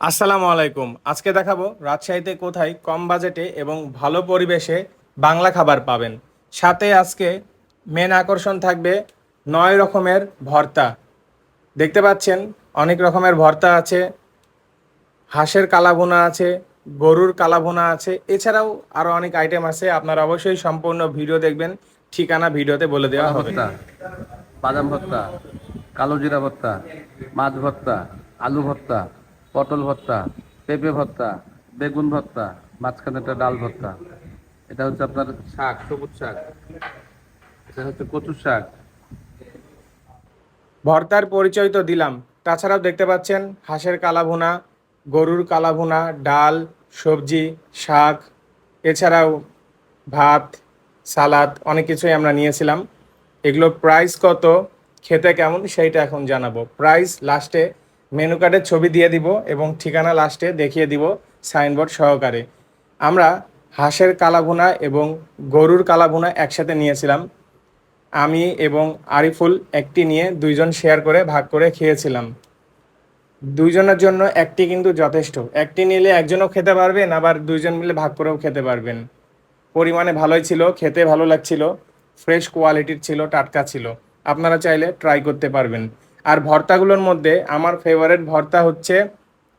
আসসালামু আলাইকুম। আজকে দেখাবো রাজশাহীতে কোথায় কম বাজেটে এবং ভালো পরিবেশে বাংলা খাবার পাবেন। সাথে আজকে মেন আকর্ষণ থাকবে নয় রকমের ভর্তা। দেখতে পাচ্ছেন অনেক রকমের ভর্তা আছে হাঁসের কালাভুনা আছে গরুর কালাভুনা আছে এছাড়াও আরও অনেক আইটেম আছে আপনারা অবশ্যই সম্পূর্ণ ভিডিও দেখবেন ঠিকানা ভিডিওতে বলে দেওয়া হবে। বাদাম ভর্তা কালো জিরা ভর্তা মাছ ভর্তা আলু ভর্তা পটল ভর্তা, পেঁপে ভর্তা, বেগুন ভর্তা, মাঝখানে একটা ডাল ভর্তা। এটা হচ্ছে আপনার শাক, সবুজ শাক। এটা হচ্ছে কচুর শাক। ভর্তার পরিচয় তো দিলাম। তাছাড়াও দেখতে পাচ্ছেন হাঁসের কালাভুনা, গরুর কালাভুনা, ডাল, সবজি, শাক, এছাড়াও ভাত, সালাদ, অনেক কিছুই আমরা নিয়েছিলাম। এগুলো প্রাইস কত, খেতে কেমন, সেইটা এখন জানাব। প্রাইস লাস্টে মেনু কার্ডের ছবি দিয়ে দিব এবং ঠিকানা লাস্টে দেখিয়ে দিব সাইনবোর্ড সহকারে। আমরা হাঁসের কালাভুনা এবং গরুর কালাভুনা একসাথে নিয়েছিলাম। আমি এবং আরিফুল একটি নিয়ে দুইজন শেয়ার করে ভাগ করে খেয়েছিলাম। দুইজনের জন্য একটি কিন্তু যথেষ্ট। একটি নিলে একজনও খেতে পারবেন আবার দুইজন মিলে ভাগ করেও খেতে পারবেন। পরিমাণে ভালোই ছিল, খেতে ভালো লাগছিল ফ্রেশ কোয়ালিটির ছিল, টাটকা ছিল। আপনারা চাইলে ট্রাই করতে পারবেন। আর ভর্তাগুলোর মধ্যে আমার ফেভারিট ভর্তা হচ্ছে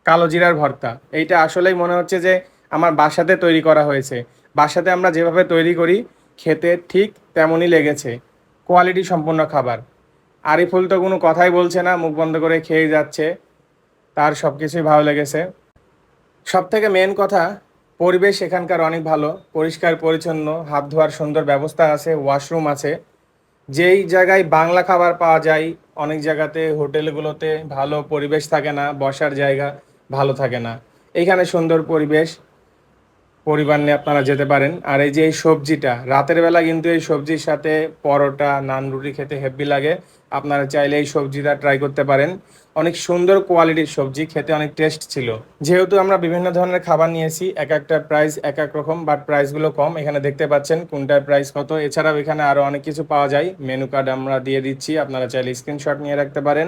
কালো জিরার ভর্তা। এইটা আসলেই মনে হচ্ছে যে আমার বাসাতে তৈরি করা হয়েছে। বাসাতে আমরা যেভাবে তৈরি করি, খেতে ঠিক তেমনই লেগেছে। কোয়ালিটি সম্পন্ন খাবার। আরিফুল তো কোনো কথাই বলছে না, মুখ বন্ধ করে খেয়ে যাচ্ছে। তার সব কিছুই ভালো লেগেছে। সব থেকে মেন কথা, পরিবেশ এখানকার অনেক ভালো, পরিষ্কার, পরিচ্ছন্ন, হাত ধোয়ার সুন্দর ব্যবস্থা আছে ওয়াশরুম আছে। যেই জায়গায় বাংলা খাবার পাওয়া যায়, অনেক জায়গাতে হোটেলগুলোতে ভালো পরিবেশ থাকে না, বসার জায়গা ভালো থাকে না। এইখানে সুন্দর পরিবেশ পরিবার নিয়ে আপনারা যেতে পারেন। আর এই যে এই সবজিটা, রাতের বেলা কিন্তু এই সবজির সাথে পরোটা, নান, রুটি খেতে হেভি লাগে। আপনারা চাইলে এই সবজিটা ট্রাই করতে পারেন। অনেক সুন্দর কোয়ালিটির সবজি, খেতে অনেক টেস্ট ছিল। যেহেতু আমরা বিভিন্ন ধরনের খাবার নিয়েছি, এক একটা প্রাইস এক এক রকম বাট প্রাইসগুলো কম। এখানে দেখতে পাচ্ছেন কোনটার প্রাইস কত। এছাড়াও এখানে আরও অনেক কিছু পাওয়া যায়। মেনু কার্ড আমরা দিয়ে দিচ্ছি। আপনারা চাইলে স্ক্রিনশট নিয়ে রাখতে পারেন।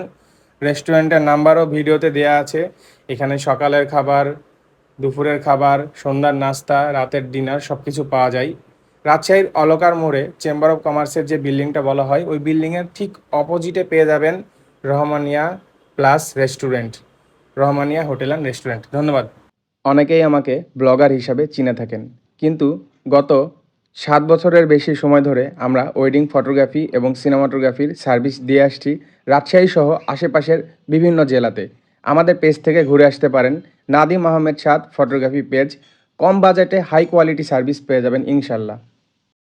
রেস্টুরেন্টের নাম্বারও ভিডিওতে দেওয়া আছে। এখানে সকালের খাবার দুপুরের খাবার, সন্ধ্যার নাস্তা, রাতের ডিনার সব কিছু পাওয়া যায়। রাজশাহীর অলকার মোড়ে চেম্বার অফ কমার্সের যে বিল্ডিংটা বলা হয়, ওই বিল্ডিংয়ের ঠিক অপোজিটে পেয়ে যাবেন Rahmania plus restaurant Rahmania hotel and restaurant ধন্যবাদ। অনেকেই আমাকে ব্লগার হিসাবে চিনে থাকেন, কিন্তু গত সাত বছরের বেশি সময় ধরে আমরা ওয়েডিং ফটোগ্রাফি এবং সিনেমাটোগ্রাফির সার্ভিস দিয়ে আসছি রাজশাহী সহ আশেপাশের বিভিন্ন জেলাতে। আমাদের পেজ থেকে ঘুরে আসতে পারেন। নাদিম আহমেদ সাদ ফটোগ্রাফি পেজ কম বাজেটে হাই কোয়ালিটি সার্ভিস পেয়ে যাবেন, ইনশাল্লাহ।